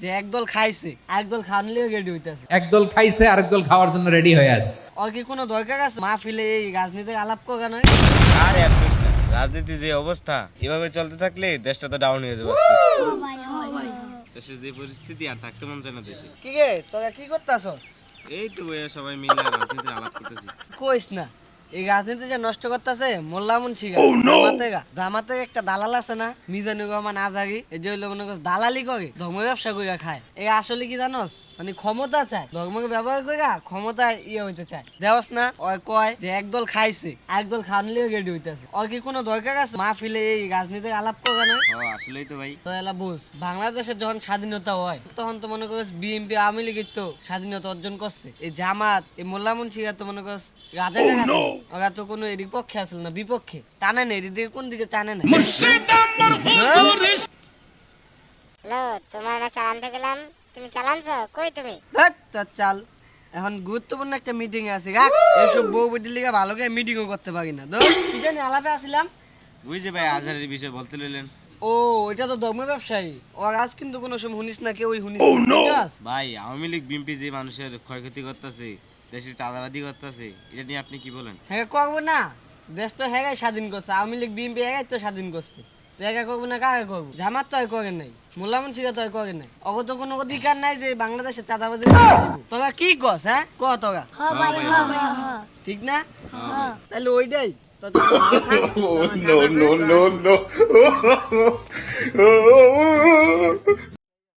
যে একদল খাইছে একদল খানলেও রেডি হইতাছে। একদল খাইছে আরেক দল খাওয়ার জন্য রেডি হয়ে আস ওর কি কোনো দরকার আছে? মাহফিলে এই রাজনীতির আলাপ করা নয়? আর এক না রাজনীতির যে অবস্থা এভাবে চলতে থাকলে দেশটা তো ডাউন হয়ে যাবে। দেশের যে পরিস্থিতি আর থাকতে মন চায় না দেশে। কি গে তোরা কি করতাছস? এই তো সবাই মিলে রাজনীতির আলাপ করতেছি। কইস না। এই রাজনীতি যে নষ্ট করতেছে মোল্লা মুন্সি জামাতে গা। জামাতে একটা দালাল আছে না মিজানুর রহমান আজারি এই যে হইল মনে করছ দালালি করে ধর্ম ব্যবসা করে খায়। এই আসলে কি জানোস? মানে ক্ষমতা চায় ধর্মকে ব্যবহার করে ক্ষমতা ইয়ে হইতে চায়। দেওস না ওই কয় যে একদল খাইছে একদল খানলেও রেডি হইতেছে। ওর কি কোনো দরকার আছে? মা ফিলে এই রাজনীতির আলাপ করা নয় ও আসলেই তো ভাই। তো এলা বুঝ বাংলাদেশের যখন স্বাধীনতা হয় তখন তো মনে করিস বিএনপি আওয়ামী লীগের তো স্বাধীনতা অর্জন করছে। এই জামাত এই মোল্লা মুন্সিরা তো মনে করিস রাজা ওরা তো কোনো এদিক পক্ষে আসল না বিপক্ষে। টানে না এদিকে কোন দিকে টানে না? হ্যালো তোমার না চালানতে গেলাম তুমি চালানছো? কই তুমি? চাল। এখন গুরুত্বপূর্ণ একটা মিটিং আছে গা। এইসব বউ বেটির লিগে ভালো করে মিটিংও করতে পারি না ধর, কি জানি আলাপে আসিলাম। বুঝছি ভাই আজহারের বিষয়ে বলতে লইলেন। ও ওইটা তো ধর্ম ব্যবসায়ী। ওর আজ কিন্তু কোনো সময় শুনিস না কেউ শুনিস না ভাই আওয়ামী লীগ বিএনপি যে মানুষের ক্ষয়ক্ষতি করতেছে দেশের চাঁদাবাদি করতেছে এটা নিয়ে আপনি কি বলেন হ্যাঁ করব না দেশ তো হ্যাঁ স্বাধীন করছে আওয়ামী লীগ বিএনপি হ্যাঁ তো স্বাধীন করছে তো একা করব না কাকে করব জামাত তো আর করে নাই মোল্লা মুন্সিকা তো আর করে নাই অত তো কোনো অধিকার নাই যে বাংলাদেশের চাঁদাবাজি। তোরা কি কস হ্যাঁ ক তোরা ঠিক না তাহলে ওইটাই আমার কান আছে, তোরা-